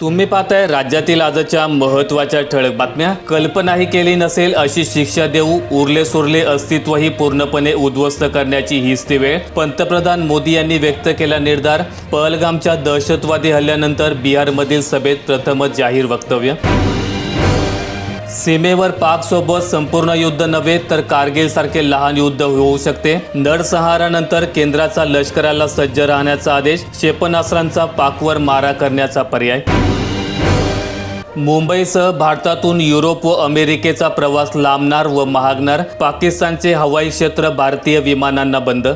तुम्ही पाहताय राज्यातील आजच्या महत्त्वाच्या ठळक बातम्या. कल्पनाही केली नसेल अशी शिक्षा देऊ उरले सुरले अस्तित्वही पूर्णपणे उद्ध्वस्त करण्याची हीच ती वेळ. पंतप्रधान मोदी यांनी व्यक्त केला निर्धार पहलगामच्या दहशतवादी हल्ल्यानंतर बिहारमधील सभेत प्रथमच जाहीर वक्तव्य. सीमेवर पाकसोबत संपूर्ण युद्ध नव्हे तर कारगिल सारखे लहान युद्ध होऊ शकते. नरसंहारानंतर केंद्राचा लष्कराला सज्ज राहण्याचा आदेश क्षेपणास्त्रांचा पाकवर मारा करण्याचा पर्याय. मुंबईसह भारतातून युरोप व अमेरिकेचा प्रवास लांबणार व महागणार पाकिस्तानचे हवाई क्षेत्र भारतीय विमानांना बंद.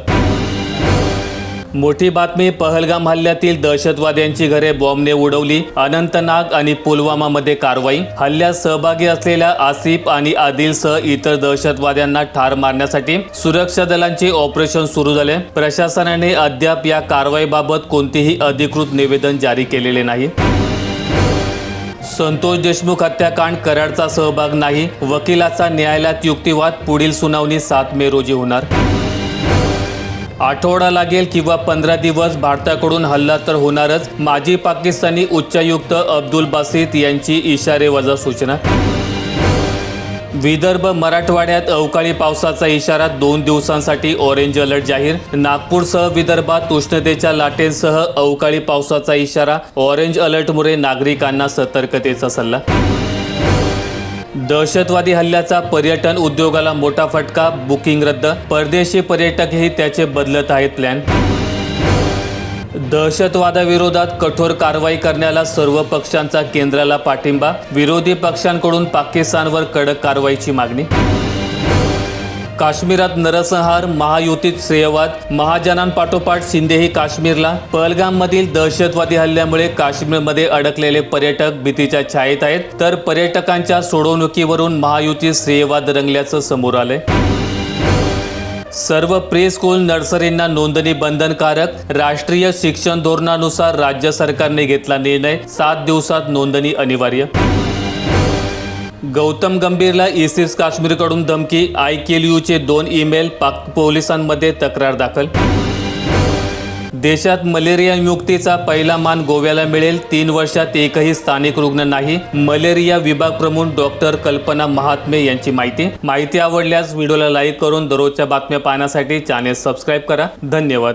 मोठी बातमी पहलगाम हल्ल्यातील दहशतवाद्यांची घरे बॉम्बने उडवली अनंतनाग आणि पुलवामामध्ये कारवाई. हल्ल्यात सहभागी असलेल्या आसिफ आणि आदिलसह इतर दहशतवाद्यांना ठार मारण्यासाठी सुरक्षा दलांचे ऑपरेशन सुरू झाले. प्रशासनाने अद्याप या कारवाईबाबत कोणतेही अधिकृत निवेदन जारी केलेले नाही. संतोष देशमुख हत्याकांड कराडचा सहभाग नाही. वकिलाचा न्यायालयात युक्तिवाद पुढील सुनावणी सात मे रोजी होणार. आठवडा लागेल किंवा पंधरा दिवस भारताकडून हल्ला तर होणारच. माजी पाकिस्तानी उच्चायुक्त अब्दुल बासित यांची इशारे वजा सूचना. विदर्भ मराठवाड्यात अवकाळी पावसाचा इशारा दोन दिवसांसाठी ऑरेंज अलर्ट जाहीर. नागपूरसह विदर्भात उष्णतेच्या लाटेंसह अवकाळी पावसाचा इशारा. ऑरेंज अलर्टमुळे नागरिकांना सतर्कतेचा सल्ला. दहशतवादी हल्ल्याचा पर्यटन उद्योगाला मोठा फटका बुकिंग रद्द. परदेशी पर्यटकही त्याचे बदलत आहेत प्लॅन दहशतवादाविरोधात कठोर कारवाई करण्याला सर्व पक्षांचा केंद्राला पाठिंबा विरोधी पक्षांकडून पाकिस्तानवर कडक कारवाईची मागणी. काश्मीरात नरसंहार महायुतीत श्रेयवाद महाजनांपाठोपाठ शिंदेही काश्मीरला. पहलगाममधील दहशतवादी हल्ल्यामुळे काश्मीरमध्ये अडकलेले पर्यटक भीतीच्या छायेत आहेत. तर पर्यटकांच्या सोडवणुकीवरून महायुतीत श्रेयवाद रंगल्याचं समोर आलंय. सर्व प्री स्कूल नर्सरींना नोंदणी बंधनकारक राष्ट्रीय शिक्षण धोरणानुसार राज्य सरकारने घेतला निर्णय. सात दिवसात नोंदणी अनिवार्य. गौतम गंभीरला इसिस काश्मीरकडून धमकी आय केल यूचे दोन ईमेल पाक पोलिसांमध्ये तक्रार दाखल. देशात मलेरिया मुक्तीचा पहिला मान गोव्याला मिळेल. तीन वर्षात एकही स्थानिक रुग्ण नाही. मलेरिया विभाग प्रमुख डॉक्टर कल्पना महात्मे यांची माहिती. माहिती आवडल्यास व्हिडिओला लाईक करून दररोजच्या बातम्या पाहण्यासाठी चॅनेल सबस्क्राईब करा. धन्यवाद.